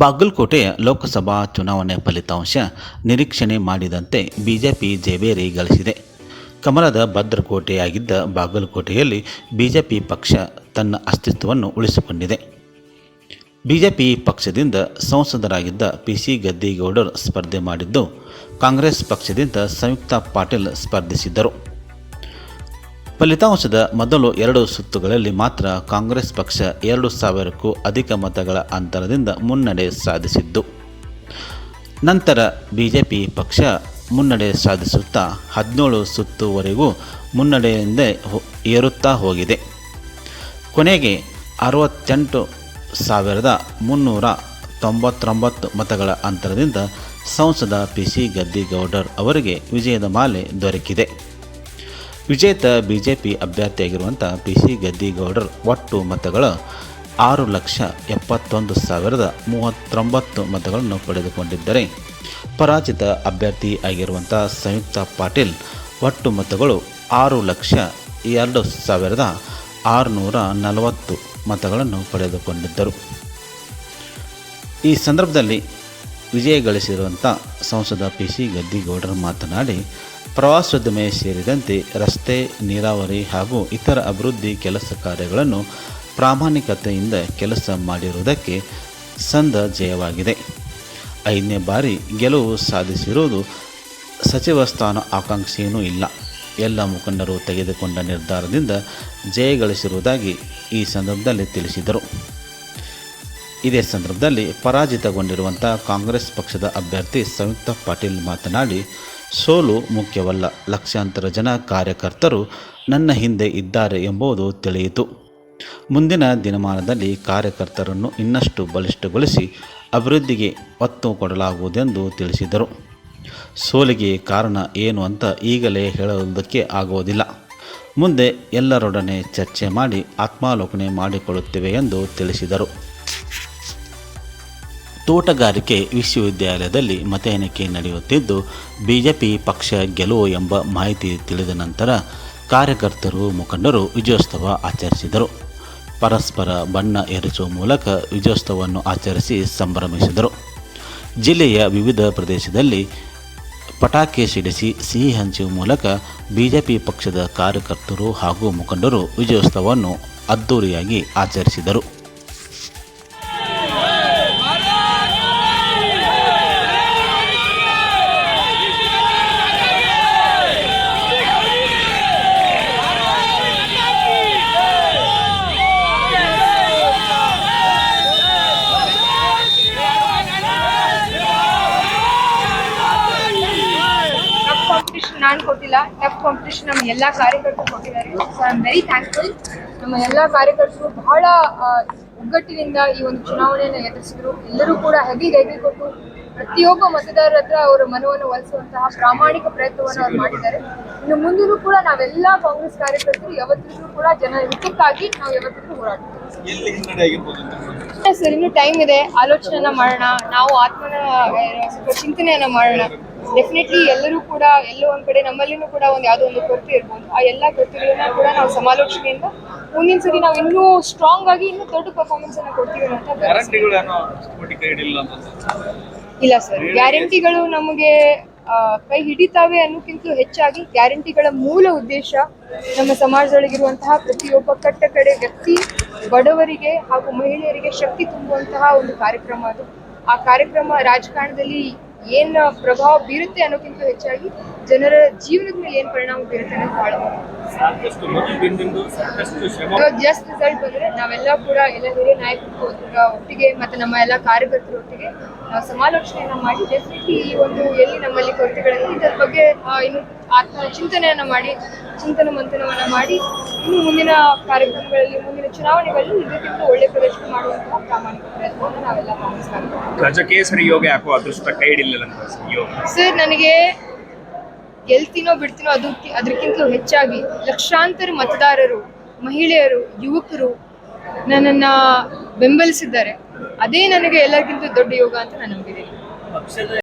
ಬಾಗಲಕೋಟೆಯ ಲೋಕಸಭಾ ಚುನಾವಣೆ ಫಲಿತಾಂಶ ನಿರೀಕ್ಷಣೆ ಮಾಡಿದಂತೆ ಬಿಜೆಪಿ ಜಯಬೇರಿ ಗಳಿಸಿದೆ. ಕಮಲದ ಭದ್ರಕೋಟೆಯಾಗಿದ್ದ ಬಾಗಲಕೋಟೆಯಲ್ಲಿ ಬಿಜೆಪಿ ಪಕ್ಷ ತನ್ನ ಅಸ್ತಿತ್ವವನ್ನು ಉಳಿಸಿಕೊಂಡಿದೆ. ಬಿಜೆಪಿ ಪಕ್ಷದಿಂದ ಸಂಸದರಾಗಿದ್ದ ಪಿ ಸಿ ಗದ್ದಿಗೌಡರು ಸ್ಪರ್ಧೆ ಮಾಡಿದ್ದು ಕಾಂಗ್ರೆಸ್ ಪಕ್ಷದಿಂದ ಸಂಯುಕ್ತ ಪಾಟೀಲ್ ಸ್ಪರ್ಧಿಸಿದ್ದರು. ಫಲಿತಾಂಶದ ಮೊದಲು ಎರಡು ಸುತ್ತುಗಳಲ್ಲಿ ಮಾತ್ರ ಕಾಂಗ್ರೆಸ್ ಪಕ್ಷ ಎರಡು ಸಾವಿರಕ್ಕೂ ಅಧಿಕ ಮತಗಳ ಅಂತರದಿಂದ ಮುನ್ನಡೆ ಸಾಧಿಸಿದ್ದು. ನಂತರ ಬಿಜೆಪಿ ಪಕ್ಷ ಮುನ್ನಡೆ ಸಾಧಿಸುತ್ತಾ ಹದಿನೇಳು ಸುತ್ತುವರೆಗೂ ಮುನ್ನಡೆಯಿಂದ ಏರುತ್ತಾ ಹೋಗಿದೆ. ಕೊನೆಗೆ ಅರವತ್ತೆಂಟು ಸಾವಿರದ ಮುನ್ನೂರ ತೊಂಬತ್ತೊಂಬತ್ತು ಮತಗಳ ಅಂತರದಿಂದ ಸಂಸದ ಪಿ ಸಿ ಗದ್ದಿಗೌಡರ್ ಅವರಿಗೆ ವಿಜಯದ ಮಾಲೆ ದೊರಕಿದೆ. ವಿಜೇತ ಬಿಜೆಪಿ ಅಭ್ಯರ್ಥಿಯಾಗಿರುವಂಥ ಪಿ ಸಿ ಗದ್ದಿಗೌಡರ್ ಒಟ್ಟು ಮತಗಳು ಆರು ಲಕ್ಷ ಎಪ್ಪತ್ತೊಂದು ಸಾವಿರದ ಮೂವತ್ತೊಂಬತ್ತು ಮತಗಳನ್ನು ಪಡೆದುಕೊಂಡಿದ್ದರೆ. ಪರಾಜಿತ ಅಭ್ಯರ್ಥಿ ಆಗಿರುವಂಥ ಸಂಯುಕ್ತ ಪಾಟೀಲ್ ಒಟ್ಟು ಮತಗಳು ಆರು ಲಕ್ಷ ಎರಡು ಸಾವಿರದ ಆರುನೂರ ನಲವತ್ತು ಮತಗಳನ್ನು ಪಡೆದುಕೊಂಡಿದ್ದರು. ಈ ಸಂದರ್ಭದಲ್ಲಿ ವಿಜಯ ಗಳಿಸಿರುವಂಥ ಸಂಸದ ಪಿ ಸಿ ಗದ್ದಿಗೌಡರು ಮಾತನಾಡಿ ಪ್ರವಾಸೋದ್ಯಮ ಸೇರಿದಂತೆ ರಸ್ತೆ, ನೀರಾವರಿ ಹಾಗೂ ಇತರ ಅಭಿವೃದ್ಧಿ ಕೆಲಸ ಕಾರ್ಯಗಳನ್ನು ಪ್ರಾಮಾಣಿಕತೆಯಿಂದ ಕೆಲಸ ಮಾಡಿರುವುದಕ್ಕೆ ಸಂದ ಜಯವಾಗಿದೆ. ಐದನೇ ಬಾರಿ ಗೆಲುವು ಸಾಧಿಸಿರುವುದು ಸಚಿವ ಸ್ಥಾನ ಆಕಾಂಕ್ಷೆಯೂ ಇಲ್ಲ. ಎಲ್ಲ ಮುಖಂಡರು ತೆಗೆದುಕೊಂಡ ನಿರ್ಧಾರದಿಂದ ಜಯಗಳಿಸಿರುವುದಾಗಿ ಈ ಸಂದರ್ಭದಲ್ಲಿ ತಿಳಿಸಿದರು. ಇದೇ ಸಂದರ್ಭದಲ್ಲಿ ಪರಾಜಿತಗೊಂಡಿರುವಂಥ ಕಾಂಗ್ರೆಸ್ ಪಕ್ಷದ ಅಭ್ಯರ್ಥಿ ಸಂಯುಕ್ತ ಪಾಟೀಲ್ ಮಾತನಾಡಿ, ಸೋಲು ಮುಖ್ಯವಲ್ಲ, ಲಕ್ಷಾಂತರ ಜನ ಕಾರ್ಯಕರ್ತರು ನನ್ನ ಹಿಂದೆ ಇದ್ದಾರೆ ಎಂಬುದು ತಿಳಿಯಿತು. ಮುಂದಿನ ದಿನಮಾನದಲ್ಲಿ ಕಾರ್ಯಕರ್ತರನ್ನು ಇನ್ನಷ್ಟು ಬಲಿಷ್ಠಗೊಳಿಸಿ ಅಭಿವೃದ್ಧಿಗೆ ಒತ್ತು ಕೊಡಲಾಗುವುದೆಂದು ತಿಳಿಸಿದರು. ಸೋಲಿಗೆ ಕಾರಣ ಏನು ಅಂತ ಈಗಲೇ ಹೇಳುವುದಕ್ಕೆ ಆಗುವುದಿಲ್ಲ. ಮುಂದೆ ಎಲ್ಲರೊಡನೆ ಚರ್ಚೆ ಮಾಡಿ, ಆತ್ಮಾಲೋಕನೆ ಮಾಡಿಕೊಳ್ಳುತ್ತೇವೆ ಎಂದು ತಿಳಿಸಿದರು. ತೋಟಗಾರಿಕೆ ವಿಶ್ವವಿದ್ಯಾಲಯದಲ್ಲಿ ಮತ ಎಣಿಕೆ ನಡೆಯುತ್ತಿದ್ದು, ಬಿಜೆಪಿ ಪಕ್ಷ ಗೆಲುವು ಎಂಬ ಮಾಹಿತಿ ತಿಳಿದ ನಂತರ ಕಾರ್ಯಕರ್ತರು, ಮುಖಂಡರು ವಿಜಯೋತ್ಸವ ಆಚರಿಸಿದರು. ಪರಸ್ಪರ ಬಣ್ಣ ಎರಚುವ ಮೂಲಕ ವಿಜಯೋತ್ಸವವನ್ನು ಆಚರಿಸಿ ಸಂಭ್ರಮಿಸಿದರು. ಜಿಲ್ಲೆಯ ವಿವಿಧ ಪ್ರದೇಶದಲ್ಲಿ ಪಟಾಕಿ ಸಿಡಿಸಿ ಸಿಹಿ ಹಂಚುವ ಮೂಲಕ ಬಿಜೆಪಿ ಪಕ್ಷದ ಕಾರ್ಯಕರ್ತರು ಹಾಗೂ ಮುಖಂಡರು ವಿಜಯೋತ್ಸವವನ್ನು ಅದ್ದೂರಿಯಾಗಿ ಆಚರಿಸಿದರು. ನಾನು ಕೊಟ್ಟಿಲ್ಲ. ಟಫ್ ಕಾಂಪಿಟೇಷನ್ ನಮ್ಮ ಎಲ್ಲ ಕಾರ್ಯಕರ್ತರು ಕೊಟ್ಟಿದ್ದಾರೆ. So I am very thankful ನಮ್ಮ ಎಲ್ಲ ಕಾರ್ಯಕರ್ತರು ಬಹಳ ಒಗ್ಗಟ್ಟಿನಿಂದ ಈ ಒಂದು ಚುನಾವಣೆಯನ್ನು ಎದುರಿಸಿದ್ರು. ಎಲ್ಲರೂ ಕೂಡ ಹೆಗಿ ಹೆಗಲು ಕೊಟ್ಟು ಪ್ರತಿಯೊಬ್ಬ ಮತದಾರರ ಹತ್ರ ಅವರ ಮನವನ್ನು ಒಲಿಸುವಂತಹ ಪ್ರಾಮಾಣಿಕ ಪ್ರಯತ್ನವನ್ನು ಅವ್ರು ಮಾಡಿದ್ದಾರೆ. ಇನ್ನು ಮುಂದೂ ಕೂಡ ನಾವೆಲ್ಲ ಕಾಂಗ್ರೆಸ್ ಕಾರ್ಯಕರ್ತರು ಯಾವತ್ತಿಗೂ ಕೂಡ ಜನರ ಹಿತಕ್ಕಾಗಿ ನಾವು ಯಾವತ್ತಿಗೂ ಹೋರಾಡ್ತೀವಿ ಸರ್ ಇನ್ನು ಟೈಮ್ ಇದೆ. ಆಲೋಚನೆ ಮಾಡೋಣ. ನಾವು ಆತ್ಮನ ಚಿಂತನೆಯನ್ನ ಮಾಡೋಣ. ಡೆಫಿನೆಟ್ಲಿ ಎಲ್ಲರೂ ಕೂಡ ಎಲ್ಲೋ ಒಂದ್ ಕಡೆ ನಮ್ಮಲ್ಲಿನೂ ಕೂಡ ಒಂದು ಯಾವುದೋ ಒಂದು ಕೊರತೆ ಇರ್ಬೋದು. ಆ ಎಲ್ಲಾ ಕೊರತೆಗಳನ್ನ ಕೂಡ ನಾವು ಸಮಾಲೋಚನೆಯಿಂದ ಮುಂದಿನ ಸರಿ ನಾವು ಇನ್ನೂ ಸ್ಟ್ರಾಂಗ್ ಆಗಿ ಇನ್ನೂ ದೊಡ್ಡ ಪರ್ಫಾರ್ಮೆನ್ಸ್ ಅನ್ನ ಕೊಡ್ತೀವಿ ಅಂತ ಇಲ್ಲ ಸರ್ ಗ್ಯಾರಂಟಿಗಳು ನಮಗೆ ಕೈ ಹಿಡಿತಾವೆ ಅನ್ನೋಕ್ಕಿಂತ ಹೆಚ್ಚಾಗಿ ಗ್ಯಾರಂಟಿಗಳ ಮೂಲ ಉದ್ದೇಶ ನಮ್ಮ ಸಮಾಜದೊಳಗಿರುವಂತಹ ಪ್ರತಿಯೊಬ್ಬ ಕಟ್ಟ ಕಡೆ ವ್ಯಕ್ತಿ ಬಡವರಿಗೆ ಹಾಗೂ ಮಹಿಳೆಯರಿಗೆ ಶಕ್ತಿ ತುಂಬುವಂತಹ ಒಂದು ಕಾರ್ಯಕ್ರಮ ಅದು. ಆ ಕಾರ್ಯಕ್ರಮ ರಾಜಕಾರಣದಲ್ಲಿ ಏನ್ ಪ್ರಭಾವ ಬೀರುತ್ತೆ ಅನ್ನೋಕ್ಕಿಂತ ಹೆಚ್ಚಾಗಿ ಜನರ ಜೀವನದ ಮೇಲೆ ಏನ್ ಪರಿಣಾಮ ಬೀರುತ್ತೆ ಅನ್ನೋದು ಬಹಳ ಇವಾಗ ಜಸ್ಟ್ ರಿಸಲ್ಟ್ ಬಂದ್ರೆ ನಾವೆಲ್ಲ ಕೂಡ ಎಲ್ಲ ಹಿರಿಯ ನಾಯಕರು ಒಟ್ಟಿಗೆ- ಮತ್ತೆ ನಮ್ಮ ಎಲ್ಲ ಕಾರ್ಯಕರ್ತರು ಒಟ್ಟಿಗೆ ನಾವು ಸಮಾಲೋಚನೆಯನ್ನ ಮಾಡಿ ಡೆಫಿನೆಟ್ಲಿ ಈ ಒಂದು ಎಲ್ಲಿ ನಮ್ಮಲ್ಲಿ ಕೊರತೆಗಳಿದೆ ಇದರ ಬಗ್ಗೆ ಇನ್ನು ಆತ್ಮ ಚಿಂತನೆಯನ್ನ ಮಾಡಿ ಚಿಂತನ ಮಂಥನವನ್ನ ಮಾಡಿ ಇನ್ನು ಮುಂದಿನ ಕಾರ್ಯಕ್ರಮಗಳಲ್ಲಿ ಮುಂದಿನ ಚುನಾವಣೆಗಳಲ್ಲಿ ಇದಕ್ಕಿಂತ ಒಳ್ಳೆ ಪ್ರದರ್ಶನ ಮಾಡುವಂತಹ ಪ್ರಾಮಾಣಿಕ ಪ್ರಯತ್ನವನ್ನು ನಾವೆಲ್ಲ ಗಜಕೇಸರಿ ಯೋಗ ಯಾಕೋ ಅದೃಷ್ಟ ಕೈ ಹಿಡಿಲಿಲ್ಲ ಅಂತ ಯೋಗ. ಸರ್ ನನಗೆ ಗೆಲ್ತೀನೋ ಬಿಡ್ತೀನೋ ಅದು ಅದಕ್ಕಿಂತಲೂ ಹೆಚ್ಚಾಗಿ ಲಕ್ಷಾಂತರ ಮತದಾರರು ಮಹಿಳೆಯರು ಯುವಕರು ನನ್ನನ್ನ ಬೆಂಬಲಿಸಿದ್ದಾರೆ. ಅದೇ ನನಗೆ ಎಲ್ಲರಿಗಿಂತ ದೊಡ್ಡ ಯೋಗ ಅಂತ ನಾನು ನಂಬಿದ್ದೀನಿ.